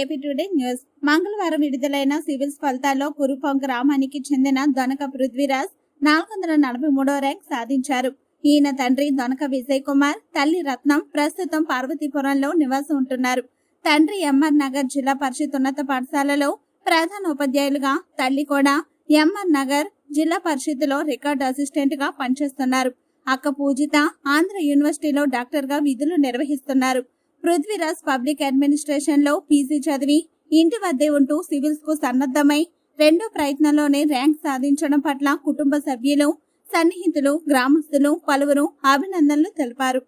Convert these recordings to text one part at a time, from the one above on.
AP today news. మంగళవారం విడుదలైన civils ఫలితాల్లో కురుపం గ్రామానికి చెందిన దొనక పృథ్వీరాజ్ నాలుగు వందల నలభై మూడో ర్యాంక్ సాధించారు. ఈయన తండ్రి దొనక విజయ్ కుమార్ తల్లి రత్నం ప్రస్తుతం పార్వతీపురంలో నివాసం ఉంటున్నారు. తండ్రి ఎంఆర్ నగర్ జిల్లా పరిషత్ ఉన్నత పాఠశాలలో ప్రధాన ఉపాధ్యాయులుగా తల్లి కూడా ఎంఆర్ నగర్ జిల్లా పరిషత్తులో రికార్డ్ అసిస్టెంట్గా పనిచేస్తున్నారు. అక్క పూజిత ఆంధ్ర యూనివర్సిటీలో డాక్టర్గా విధులు నిర్వహిస్తున్నారు. పృథ్వీరాజ్ పబ్లిక్ అడ్మినిస్ట్రేషన్లో పీజీ చదివి ఇంటి వద్దే ఉంటూ సివిల్స్కు సన్నద్ధమై రెండో ప్రయత్నంలోనే ర్యాంక్ సాధించడం పట్ల కుటుంబ సభ్యులు సన్నిహితులు గ్రామస్తులు పలువురు అభినందనలు తెలిపారు.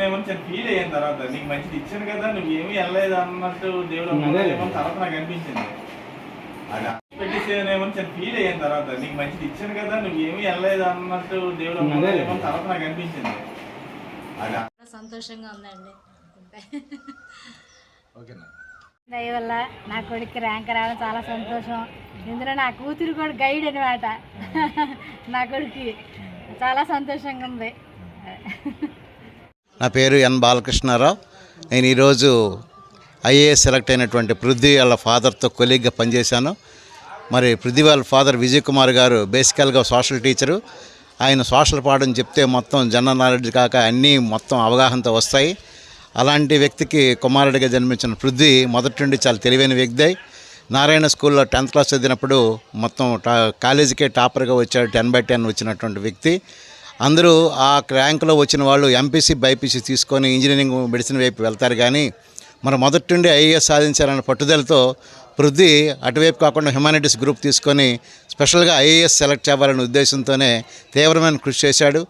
నేను ఫీల్ అయిన తర్వాత నీకు మంచిది ఇచ్చాను కదా వెళ్ళలేదు అన్నట్టు దేవుడు తర్వాత నాకు అనిపించింది సంతోషంగా ఉందండి. ఓకేనా దయ వల్ల నా కొడుకు ర్యాంక్ రావడం చాలా సంతోషం. ఇందులో నా కూతురు కూడా గైడ్ అనమాట నా కొడుకు చాలా సంతోషంగా ఉంది. నా పేరు ఎన్ బాలకృష్ణారావు. నేను ఈరోజు ఐఏఎస్ సెలెక్ట్ అయినటువంటి పృథ్వీ వాళ్ళ ఫాదర్తో కొలీగ్గా పనిచేశాను. మరి పృథ్వీ వాళ్ళ ఫాదర్ విజయ్ కుమార్ గారు బేసికల్గా సోషల్ టీచరు. ఆయన సోషల్ పాఠం చెప్తే మొత్తం జనరల్ నాలెడ్జ్ కాక అన్నీ మొత్తం అవగాహనతో వస్తాయి. అలాంటి వ్యక్తికి కుమారుడిగా జన్మించిన పృథ్వీ మొదటి నుండి చాలా తెలివైన వ్యక్తి. నారాయణ స్కూల్లో టెన్త్ క్లాస్ చదివినప్పుడు మొత్తం టా కాలేజీకే టాపర్గా వచ్చాడు టెన్ బై టెన్ వచ్చినటువంటి వ్యక్తి. అందరూ ఆ ర్యాంకులో వచ్చిన వాళ్ళు ఎంపీసీ బైపీసీ తీసుకొని ఇంజనీరింగ్ మెడిసిన్ వైపు వెళ్తారు కానీ మరి మొదటి నుండి ఐఏఎస్ సాధించాలన్న పట్టుదలతో పృథ్వీ అటువైపు కాకుండా హ్యుమానిటీస్ గ్రూప్ తీసుకొని స్పెషల్గా ఐఏఎస్ సెలెక్ట్ అవ్వాలనే ఉద్దేశంతోనే తీవ్రమైన కృషి చేశాడు.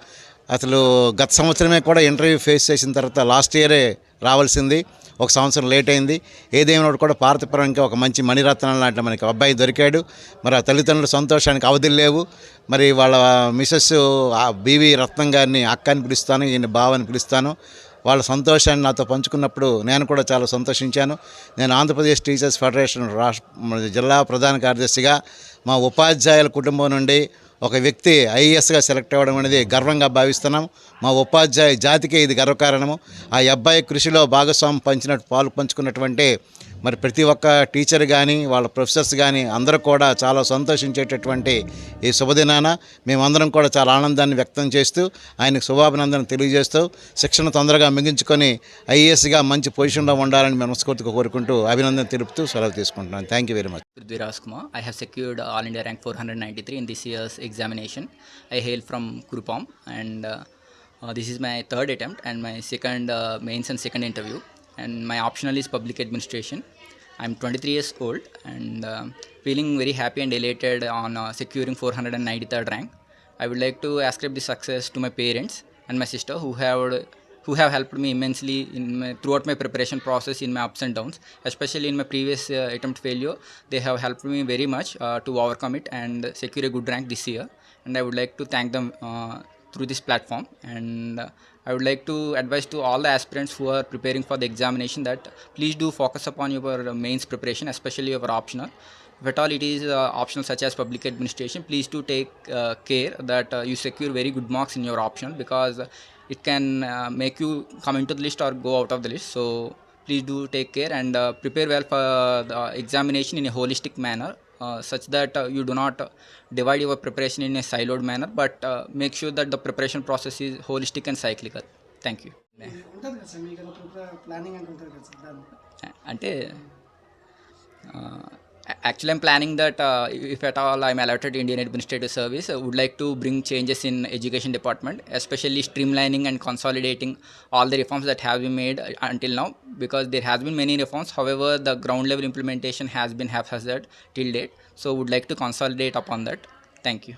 అసలు గత సంవత్సరమే కూడా ఇంటర్వ్యూ ఫేస్ చేసిన తర్వాత లాస్ట్ ఇయరే రావాల్సింది. ఒక సంవత్సరం లేట్ అయింది. ఏదేమైనా కూడా పార్తపురంకి ఒక మంచి మణిరత్నం లాంటి మనకి అబ్బాయి దొరికాడు. మరి ఆ తల్లిదండ్రుల సంతోషానికి అవధులు లేవు. మరి వాళ్ళ మిసెస్ బీవీ రత్నం గారిని అక్క అని పిలుస్తాను ఈయన బావ అని పిలుస్తాను. వాళ్ళ సంతోషాన్ని నాతో పంచుకున్నప్పుడు నేను కూడా చాలా సంతోషించాను. నేను ఆంధ్రప్రదేశ్ టీచర్స్ ఫెడరేషన్ రాష్ట్ర జిల్లా ప్రధాన కార్యదర్శిగా మా ఉపాధ్యాయుల కుటుంబం నుండి ఒక వ్యక్తి ఐఏఎస్గా సెలెక్ట్ అవ్వడం అనేది గర్వంగా భావిస్తున్నాం. మా ఉపాధ్యాయ జాతికే ఇది గర్వకారణము. ఆ అబ్బాయి కృషిలో భాగస్వామి పంచినట్టు పాలు పంచుకున్నటువంటి మరి ప్రతి ఒక్క టీచర్ కానీ వాళ్ళ ప్రొఫెసర్స్ కానీ అందరూ కూడా చాలా సంతోషించేటటువంటి ఈ శుభదినాన మేమందరం కూడా చాలా ఆనందాన్ని వ్యక్తం చేస్తూ ఆయనకు శుభాభినందన తెలియజేస్తూ శిక్షణ తొందరగా ముగించుకొని ఐఏఎస్గా మంచి పొజిషన్లో ఉండాలని మనస్ఫూర్తిగా కోరుకుంటూ అభినందన తెలుపుతూ సెలవు తీసుకుంటున్నాను thank you very much Prithvi Kumar. I have secured All India rank 493 in this year's examination. I hail from Kurupam and uh, uh, this is my third attempt and my second uh, mains and second interview. And my optional is public administration. I'm 23 years old and uh, feeling very happy and elated on uh, securing 493rd rank. I would like to ascribe this success to my parents and my sister who have who have helped me immensely in my, throughout my preparation process in my ups and downs especially in my previous uh, attempt failure they have helped me very much uh, to overcome it and secure a good rank this year and i would like to thank them uh, through this platform. And uh, i would like to advise to all the aspirants who are preparing for the examination that please do focus upon your uh, mains preparation especially your optional. If at all it is uh, optional such as public administration please do take uh, care that uh, you secure very good marks in your optional because it can uh, make you come into the list or go out of the list. So please do take care and prepare well for the examination in a holistic manner such that uh, you do not uh, divide your preparation in a siloed manner but uh, make sure that the preparation process is holistic and cyclical thank you ఉంటుంది Actually, I'm planning that uh, if at all I'm allotted Indian Administrative Service, I would like to bring changes in education department, especially streamlining and consolidating all the reforms that have been made uh, until now, because there has been many reforms. However, the ground level implementation has been haphazard till date. So, would like to consolidate upon that. Thank you.